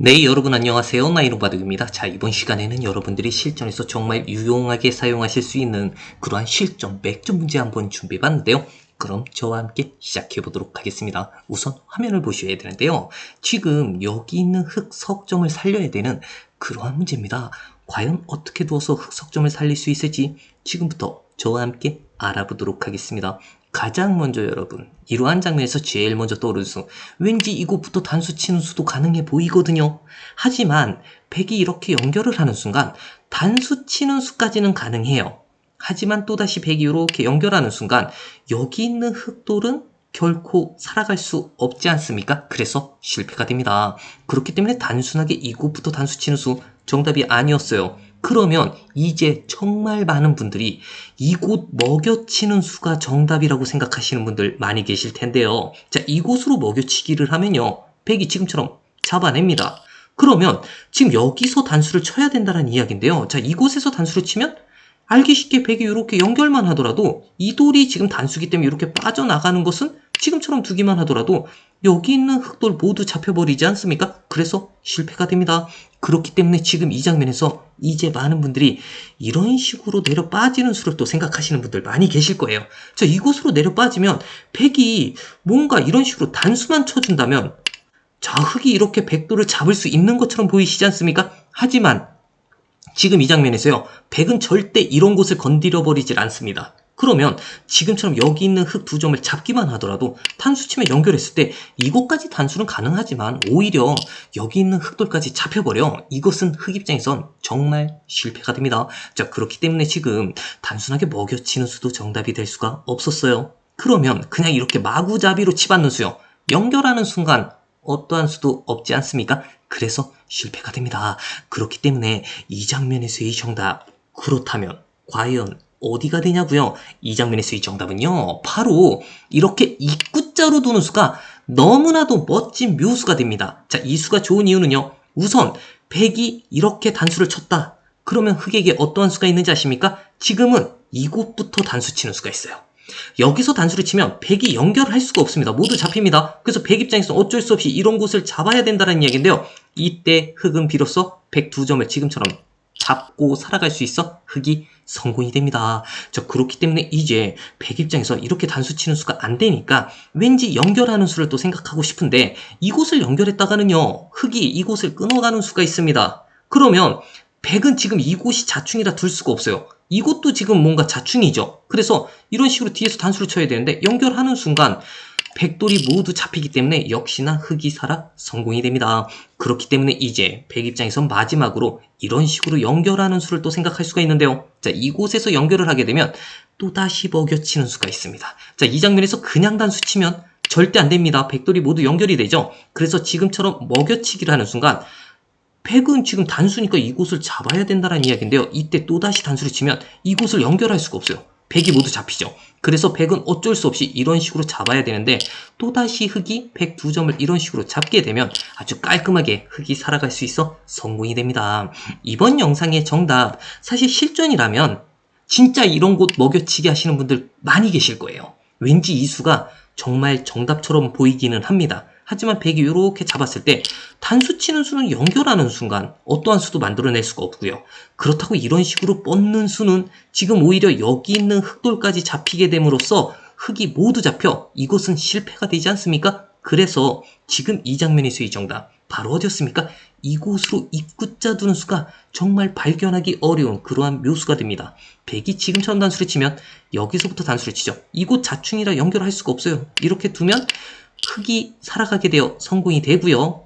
네, 여러분 안녕하세요. 나이로바둑입니다. 자, 이번 시간에는 여러분들이 실전에서 정말 유용하게 사용하실 수 있는 그러한 실전 맥점 문제 한번 준비해봤는데요. 그럼 저와 함께 시작해 보도록 하겠습니다. 우선 화면을 보셔야 되는데요. 지금 여기 있는 흑 석점을 살려야 되는 그러한 문제입니다. 과연 어떻게 두어서 흑 석점을 살릴 수 있을지 지금부터 저와 함께 알아보도록 하겠습니다. 가장 먼저 여러분 이러한 장면에서 제일 먼저 떠오르는 수 왠지 이곳부터 단수 치는 수도 가능해 보이거든요. 하지만 백이 이렇게 연결을 하는 순간 단수 치는 수까지는 가능해요. 하지만 또다시 백이 이렇게 연결하는 순간 여기 있는 흑돌은 결코 살아갈 수 없지 않습니까? 그래서 실패가 됩니다. 그렇기 때문에 단순하게 이곳부터 단수 치는 수 정답이 아니었어요. 그러면 이제 정말 많은 분들이 이곳 먹여치는 수가 정답이라고 생각하시는 분들 많이 계실 텐데요. 자, 이곳으로 먹여치기를 하면요. 백이 지금처럼 잡아냅니다. 그러면 지금 여기서 단수를 쳐야 된다는 이야기인데요. 자, 이곳에서 단수를 치면 알기 쉽게 백이 이렇게 연결만 하더라도 이 돌이 지금 단수기 때문에 이렇게 빠져나가는 것은 지금처럼 두기만 하더라도 여기 있는 흑돌 모두 잡혀버리지 않습니까? 그래서 실패가 됩니다. 그렇기 때문에 지금 이 장면에서 이제 많은 분들이 이런 식으로 내려 빠지는 수를 또 생각하시는 분들 많이 계실 거예요. 자, 이곳으로 내려 빠지면 백이 뭔가 이런 식으로 단수만 쳐준다면 자, 흑이 이렇게 백도를 잡을 수 있는 것처럼 보이시지 않습니까? 하지만 지금 이 장면에서요. 백은 절대 이런 곳을 건드려 버리질 않습니다. 그러면 지금처럼 여기 있는 흑두 점을 잡기만 하더라도 치면 연결했을 때 이곳까지 단수는 가능하지만 오히려 여기 있는 흑돌까지 잡혀버려 이것은 흑 입장에선 정말 실패가 됩니다. 자 그렇기 때문에 지금 단순하게 먹여치는 수도 정답이 될 수가 없었어요. 그러면 그냥 이렇게 마구잡이로 치받는 수요. 연결하는 순간 어떠한 수도 없지 않습니까? 그래서 실패가 됩니다. 그렇기 때문에 이 장면에서의 정답 그렇다면 과연 어디가 되냐고요? 이 장면에서의 정답은요. 바로 이렇게 입구자로 두는 수가 너무나도 멋진 묘수가 됩니다. 자, 이 수가 좋은 이유는요. 우선 백이 이렇게 단수를 쳤다. 그러면 흑에게 어떠한 수가 있는지 아십니까? 지금은 이곳부터 단수 치는 수가 있어요. 여기서 단수를 치면 백이 연결할 수가 없습니다. 모두 잡힙니다. 그래서 백 입장에서 어쩔 수 없이 이런 곳을 잡아야 된다는 이야기인데요. 이때 흑은 비로소 백두 점을 지금처럼 잡고 살아갈 수 있어 흑이 성공이 됩니다. 저 그렇기 때문에 이제 백 입장에서 이렇게 단수 치는 수가 안 되니까 왠지 연결하는 수를 또 생각하고 싶은데 이곳을 연결했다가는요 흑이 이곳을 끊어가는 수가 있습니다. 그러면 백은 지금 이곳이 자충이라 둘 수가 없어요. 이것도 지금 뭔가 자충이죠. 그래서 이런 식으로 뒤에서 단수를 쳐야 되는데 연결하는 순간 백돌이 모두 잡히기 때문에 역시나 흑이 살아 성공이 됩니다. 그렇기 때문에 이제 백 입장에선 마지막으로 이런 식으로 연결하는 수를 또 생각할 수가 있는데요. 자, 이곳에서 연결을 하게 되면 또다시 먹여치는 수가 있습니다. 자, 이 장면에서 그냥 단수 치면 절대 안 됩니다. 백돌이 모두 연결이 되죠. 그래서 지금처럼 먹여치기를 하는 순간 백은 지금 단수니까 이곳을 잡아야 된다는 이야기인데요. 이때 또다시 단수를 치면 이곳을 연결할 수가 없어요. 백이 모두 잡히죠. 그래서 백은 어쩔 수 없이 이런 식으로 잡아야 되는데 또다시 흑이 백 두 점을 이런 식으로 잡게 되면 아주 깔끔하게 흑이 살아갈 수 있어 성공이 됩니다. 이번 영상의 정답 사실 실전이라면 진짜 이런 곳 먹여치기 하시는 분들 많이 계실 거예요. 왠지 이 수가 정말 정답처럼 보이기는 합니다. 하지만 백이 이렇게 잡았을 때 단수 치는 수는 연결하는 순간 어떠한 수도 만들어낼 수가 없고요. 그렇다고 이런 식으로 뻗는 수는 지금 오히려 여기 있는 흑돌까지 잡히게 됨으로써 흑이 모두 잡혀 이것은 실패가 되지 않습니까? 그래서 지금 이 장면에서의 정답 바로 어디였습니까? 이곳으로 입구자 두는 수가 정말 발견하기 어려운 그러한 묘수가 됩니다. 백이 지금처럼 단수를 치면 여기서부터 단수를 치죠. 이곳 자충이라 연결할 수가 없어요. 이렇게 두면 흑이 살아가게 되어 성공이 되고요.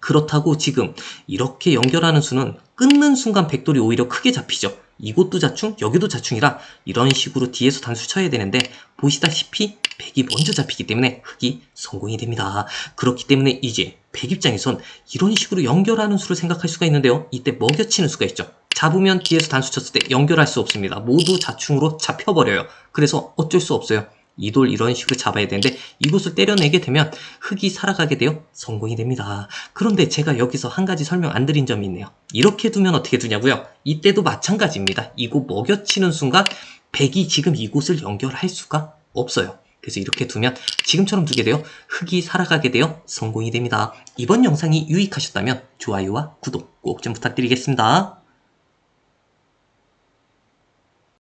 그렇다고 지금 이렇게 연결하는 수는 끊는 순간 백돌이 오히려 크게 잡히죠. 이곳도 자충, 여기도 자충이라 이런 식으로 뒤에서 단수 쳐야 되는데 보시다시피 백이 먼저 잡히기 때문에 흑이 성공이 됩니다. 그렇기 때문에 이제 백 입장에선 이런 식으로 연결하는 수를 생각할 수가 있는데요. 이때 먹여치는 수가 있죠. 잡으면 뒤에서 단수 쳤을 때 연결할 수 없습니다. 모두 자충으로 잡혀버려요. 그래서 어쩔 수 없어요. 이돌 이런 식으로 잡아야 되는데 이곳을 때려내게 되면 흑이 살아가게 되어 성공이 됩니다. 그런데 제가 여기서 한 가지 설명 안 드린 점이 있네요. 이렇게 두면 어떻게 두냐고요? 이때도 마찬가지입니다. 이곳 먹여치는 순간 백이 지금 이곳을 연결할 수가 없어요. 그래서 이렇게 두면 지금처럼 두게 되어 흙이 살아가게 되어 성공이 됩니다. 이번 영상이 유익하셨다면 좋아요와 구독 꼭 좀 부탁드리겠습니다.